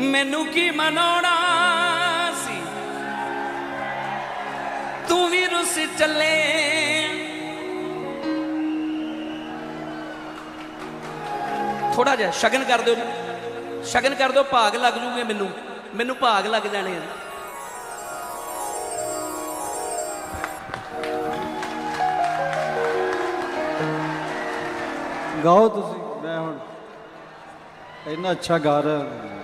ਮੈਨੂੰ ਕੀ ਮਨਾਉਣਾ ਸੀ? ਤੂੰ ਵੀ ਰੁੱਸ ਚੱਲੇ। ਥੋੜਾ ਜਿਹਾ ਸ਼ਗਨ ਕਰ ਦਿਓ ਜੀ। ਸ਼ਗਨ ਕਰ ਦਿਓ, ਭਾਗ ਲੱਗ ਜੂਗੇ ਮੈਨੂੰ। ਮੈਨੂੰ ਭਾਗ ਲੱਗ ਜਾਣੇ ਆ। ਗਾਓ ਤੁਸੀਂ, ਮੈਂ ਹੁਣ ਇੰਨਾ ਅੱਛਾ ਗਾ ਰਿਹਾ।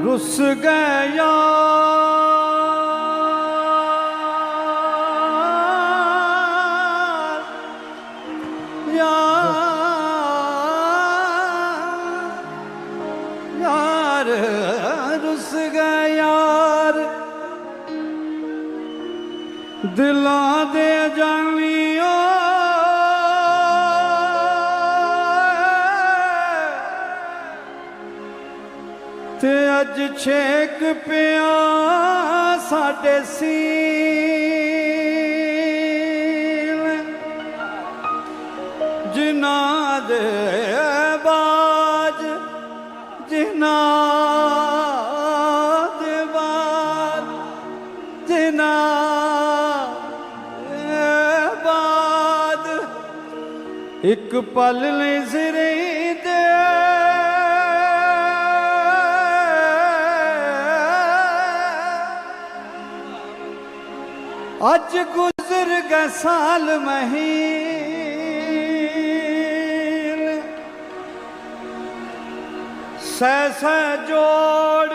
ਰੁੱਸ ਗਿਆ। ਤੇ ਅੱਜ ਛੇਕ ਪਿਆ ਸਾਡੇ ਸੀਲ। ਜਿਨ੍ਹਾਂ ਦੇ ਬਾਜ, ਜਿਨ੍ਹਾਂ ਦੇ ਬਾਜ, ਜਿਨ੍ਹਾਂ ਦੇ ਬਾਦ ਇੱਕ ਪਲ ਲਈ ਸਿਰੇ ਅੱਜ ਗੁਜ਼ਰ ਗਏ ਸਾਲ ਮਹੀਨ। ਸਹਿ ਸਹਿ ਜੋੜ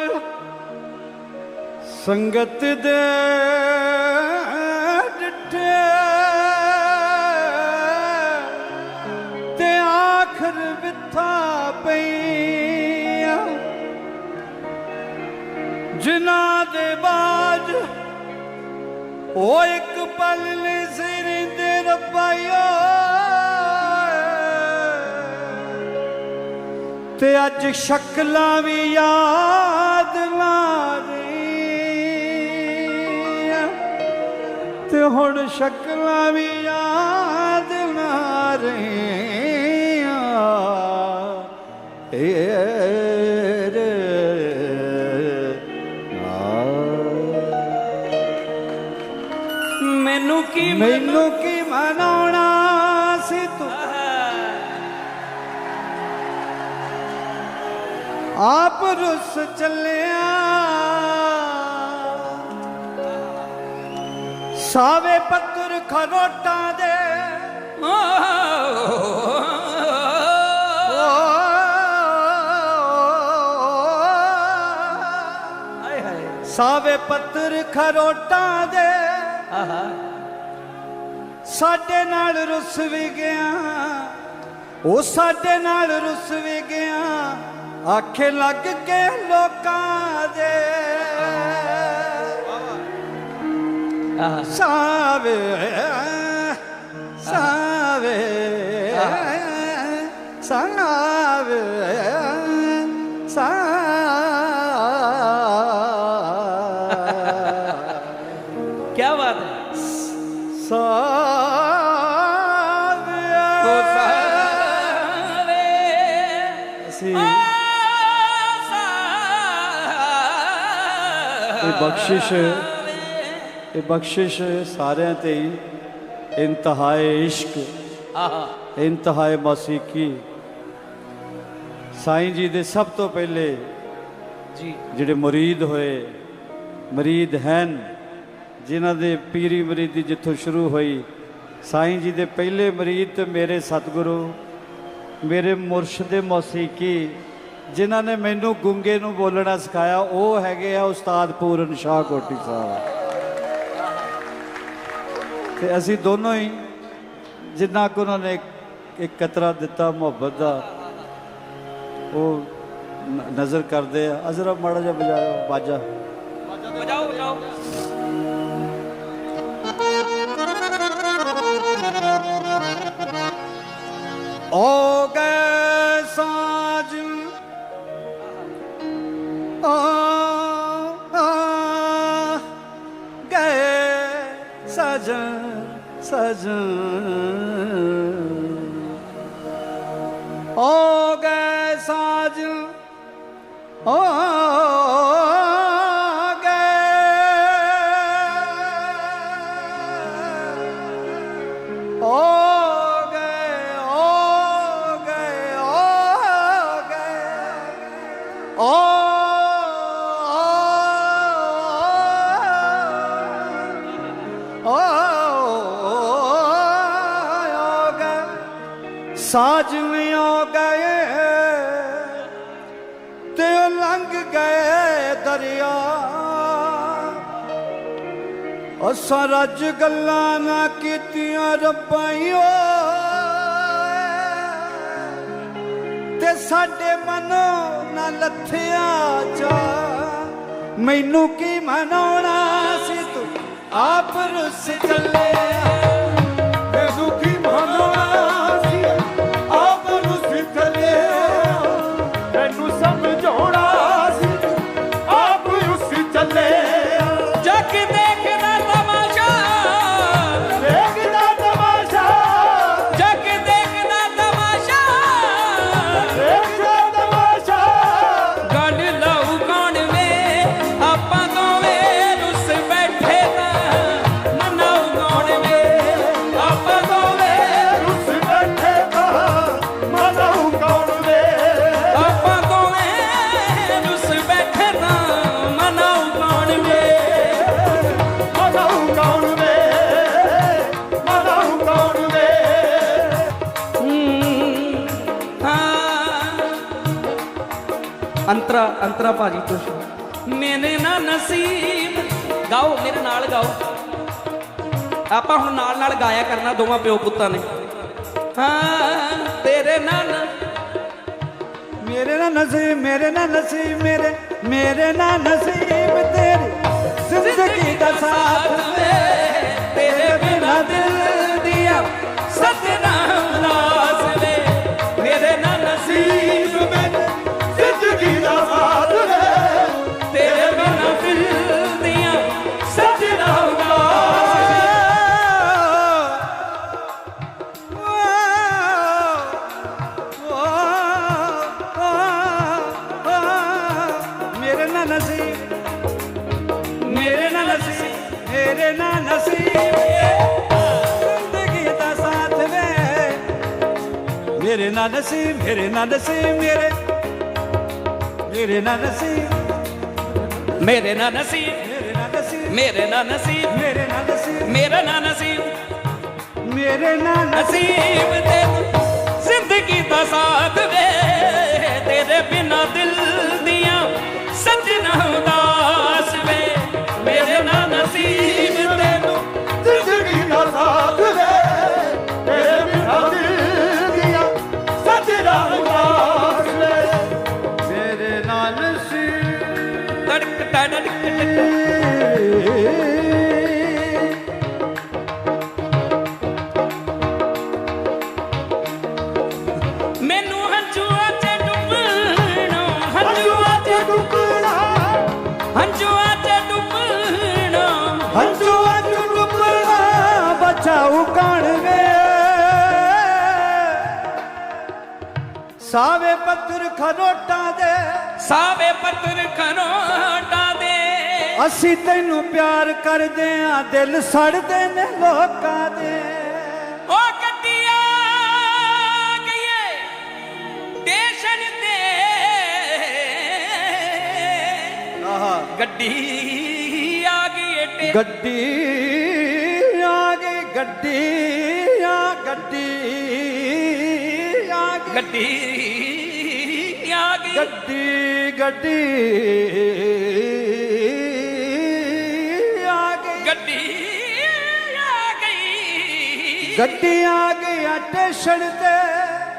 ਸੰਗਤ ਦੇ ਉਹ ਇੱਕ ਪਲ ਲਈ ਸਿਰਿੰਦੇ ਰੱਬਾਇਓ ਤੇ ਅੱਜ ਸ਼ਕਲਾਂ ਵੀ ਯਾਦ ਨਾ ਰਹੀਆਂ। ਤੇ ਹੁਣ ਸ਼ਕਲਾਂ ਵੀ ਯਾਦ ਨਾ ਰਹੀਆਂ। ਏ ਮੈਨੂੰ ਕੀ ਮੈਨੂੰ ਕੀ ਮਨਾਉਣਾ ਸੀ ਤੂੰ? ਆਪ ਰੁੱਸ ਚੱਲਿਆ। ਸਾਵੇ ਪੱਤਰ ਖਰੋਟਾਂ ਦੇ। ਸਾਵੇ ਪੱਤਰ ਖਰੋਟਾਂ ਦੇ। ਆਹਾ। ਸਾਡੇ ਨਾਲ ਰੁੱਸ ਵੀ ਗਿਆ। ਉਹ ਸਾਡੇ ਨਾਲ ਰੁੱਸ ਵੀ ਗਿਆ। ਆਖੇ ਲੱਗ ਕੇ ਲੋਕਾਂ ਦੇ। ਸਾਵੇ ਸਾਵੇ ਸਾਵੇ ਸਾ ਕੀ ਬਾਤ ਹੈ। ਸਾਵੇ ਬਖਸ਼ਿਸ਼ ਇਹ ਬਖਸ਼ਿਸ਼ ਸਾਰਿਆਂ ਤੇ ਹੀ। ਇੰਤਹਾਏ ਇਸ਼ਕ ਆਹਾ। ਇੰਤਹਾਏ ਮੌਸੀਕੀ। ਸਾਈਂ ਜੀ ਦੇ ਸਭ ਤੋਂ ਪਹਿਲੇ ਜੀ। ਜਿਹੜੇ ਮੁਰੀਦ ਹੋਏ ਮਰੀਦ ਹਨ ਜਿਨ੍ਹਾਂ ਦੇ ਪੀਰੀ ਮਰੀਦੀ ਜਿੱਥੋਂ ਸ਼ੁਰੂ ਹੋਈ ਸਾਈਂ ਜੀ ਦੇ ਪਹਿਲੇ ਮਰੀਦ ਤੇ ਮੇਰੇ ਸਤਿਗੁਰੂ ਮੇਰੇ ਮੁਰਸ਼ਿਦ ਮੌਸੀਕੀ ਜਿਨ੍ਹਾਂ ਨੇ ਮੈਨੂੰ ਗੁੰਗੇ ਨੂੰ ਬੋਲਣਾ ਸਿਖਾਇਆ, ਉਹ ਹੈਗੇ ਆ ਉਸਤਾਦ ਪੂਰਨ ਸ਼ਾਹ ਕੋਟੀ ਸਾਹਿਬ। ਤੇ ਅਸੀਂ ਦੋਨੋਂ ਹੀ, ਜਿੰਨਾ ਕੁ ਉਹਨਾਂ ਨੇ ਇੱਕ- ਕਤਰਾ ਦਿੱਤਾ ਮੁਹੱਬਤ ਦਾ, ਉਹ ਨਜ਼ਰ ਕਰਦੇ ਆ। ਅਜ਼ਰਾ ਮਾੜਾ ਜਿਹਾ ਬਜਾਓ ਬਾਜਾ। ਸਜਣ ਸਜਣ ਹੋ ਸਾਜਵੇਂ ਹੋ ਗਏ ਤੇ ਲੰਘ ਗਏ ਦਰਿਆ। ਅਸਾਂ ਰੱਜ ਗੱਲਾਂ ਨਾ ਕੀਤੀਆਂ ਰੱਬਾਈਓ ਤੇ ਸਾਡੇ ਮਨੋਂ ਨਾ ਲੱਥਿਆ ਜਾ। ਮੈਨੂੰ ਕੀ ਮਨਾਉਣਾ ਸੀ ਤੂੰ? ਆਪ ਰੁੱਸ ਚੱਲਿਆ। ਅੰਤਰਾ ਅੰਤਰਾ ਭਾਜੀ ਤੁਸੀਂ ਮੈਨੇ ਨਾ ਨਸੀਬ ਗਾਓ ਮੇਰੇ ਨਾਲ ਗਾਓ। ਆਪਾਂ ਹੁਣ ਨਾਲ ਨਾਲ ਗਾਇਆ ਕਰਨਾ ਦੋਵਾਂ ਪਿਓ ਪੁੱਤਾਂ ਨੇ। ਹਾਂ ਤੇਰੇ ਨਾਲ। ਮੇਰੇ ਨਾਲ ਨਸੀਬ ਮੇਰੇ ਨਾਲ ਨਸੀਬ ਮੇਰੇ ਮੇਰੇ ਨਾਲ ਨਸੀਬ ਤੇਰੀ ਜ਼ਿੰਦਗੀ ਦਾ ਸਾਥ ਤੇਰੇ ਬਿਨਾ ਦਿਲ ਦੀਆਂ ਸਤਨਾਮ ਲਾਸ ਨਾਲ ਨਸੀਬ ਮੇਰੇ ਨਾਲ ਨਸੀਬ ਮੇਰੇ। ਮੇਰੇ ਨਾਲ ਨਸੀਬ ਮੇਰੇ ਨਾਲ ਨਸੀਬ ਮੇਰੇ ਨਾਲ ਨਸੀਬ ਮੇਰੇ ਨਾਲ ਨਸੀਬ ਮੇਰੇ ਨਾਲ ਨਸੀਬ ਮੇਰਾ ਨਾ ਨਸੀਬ ਮੇਰੇ ਨਾਲ ਨਸੀਬ ਤੈਨੂੰ ਜ਼ਿੰਦਗੀ ਦਾ ਸਾਥ ਵੇ ਤੇਰੇ ਬਿਨਾ ਦਿਲ ਸਾਵੇ ਪੱਥਰ ਖਰੋਟਾਂ ਦੇ। ਸਾਵੇ ਪੱਤਰ ਖਨੋਟਾਂ ਦੇ। ਅਸੀਂ ਤੈਨੂੰ ਪਿਆਰ ਕਰਦੇ ਆਂ ਦਿਲ ਸੜਦੇ ਨੇ ਲੋਕਾਂ ਦੇ। ਉਹ ਗੱਡੀਆਂ ਗਈਏ ਸਟੇਸ਼ਨ ਤੇ। ਆਹਾ। ਗੱਡੀ ਆ ਗਈ ਗੱਡੀ ਆ ਗਈ ਗੱਡੀ ਆ ਗੱਡੀ ਗੱਡੀ ਆ ਗਈ। ਗੱਡੀ ਗੱਡੀ ਆ ਗਈ। ਗੱਡੀ ਆ ਗਈ। ਗੱਡੀ ਆ ਗਈ ਆ ਸਟੇਸ਼ਨ ਤੇ।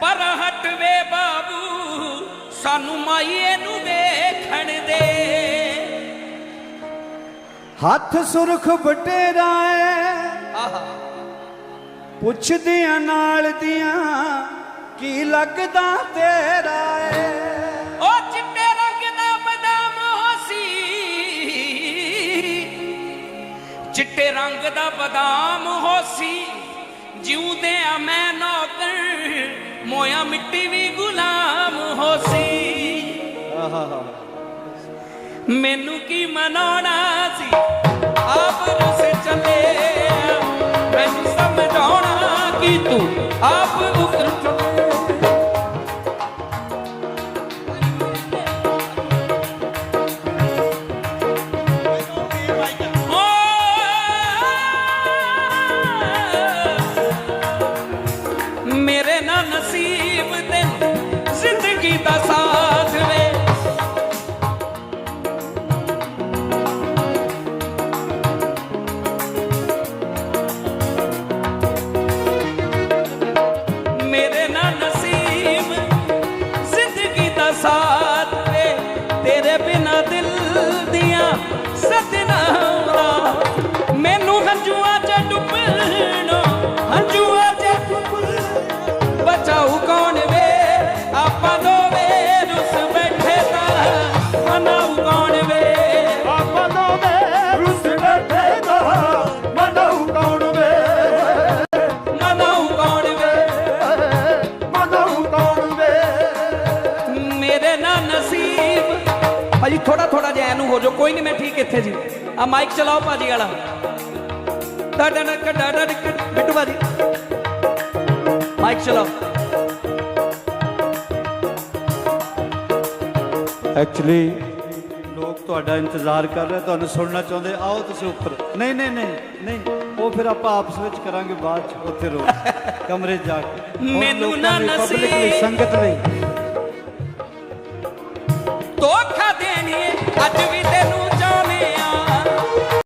ਪਰ ਹਟ ਵੇ ਬਾਬੂ ਸਾਨੂੰ ਮਾਈਏ ਨੂੰ ਵੇਖਣ ਦੇ। ਹੱਥ ਸੁਰਖ ਬਟੇਰਾ ਏ। ਆਹਾ। ਪੁੱਛਦੀਆਂ ਨਾਲ ਦੀਆਂ ਕੀ ਲੱਗਦਾ ਤੇਰਾ ਏ? ਉਹ ਚਿੱਟੇ ਰੰਗ ਦਾ ਬਦਾਮ ਹੋਸੀ ਚਿੱਟੇ ਰੰਗ ਦਾ ਬਦਾਮ ਹੋਸੀ ਜਿਉਂਦੇ ਆ ਮੈਂ ਨੌਕਰ ਮੋਇਆ ਮਿੱਟੀ ਵੀ ਗੁਲਾਮ ਹੋਸੀ ਆਹਾ। ਮੈਨੂੰ ਕੀ ਮਨਾਉਣਾ ਸੀ? ਆਪ ਸਾਥ ਵੇ ਤੇਰੇ ਬਿਨਾ ਦਿਲ ਦੀਆਂ ਸਤਨਾਮਾ ਨਹੀਂ ਇੱਥੇ ਜੀ। ਆ ਮਾਈਕ ਚਲਾਓ ਭਾਜੀ ਵਾਲਾ। ਡਾਡਾ ਨਕ ਡਾਡਾ ਨਕ ਬਿੱਟੂ ਭਾਜੀ। ਮਾਈਕ ਚਲਾਓ। ਐਕਚੁਅਲੀ ਲੋਕ ਤੁਹਾਡਾ ਇੰਤਜ਼ਾਰ ਕਰ ਰਹੇ ਤੁਹਾਨੂੰ ਸੁਣਨਾ ਚਾਹੁੰਦੇ ਆਓ ਤੁਸੀਂ ਉੱਪਰ। ਨਹੀਂ ਨਹੀਂ ਨਹੀਂ ਨਹੀਂ ਉਹ ਫਿਰ ਆਪਾਂ ਆਪਸ ਵਿੱਚ ਕਰਾਂਗੇ ਬਾਅਦ ਚ ਉੱਥੇ ਰੋ। ਕਮਰੇ ਜਾ ਕੇ। ਮੈਨੂੰ ਨਾ ਲਈ ਨਸੀਬ- ਸੰਗਤ ਲਈ ਧੋਖਾ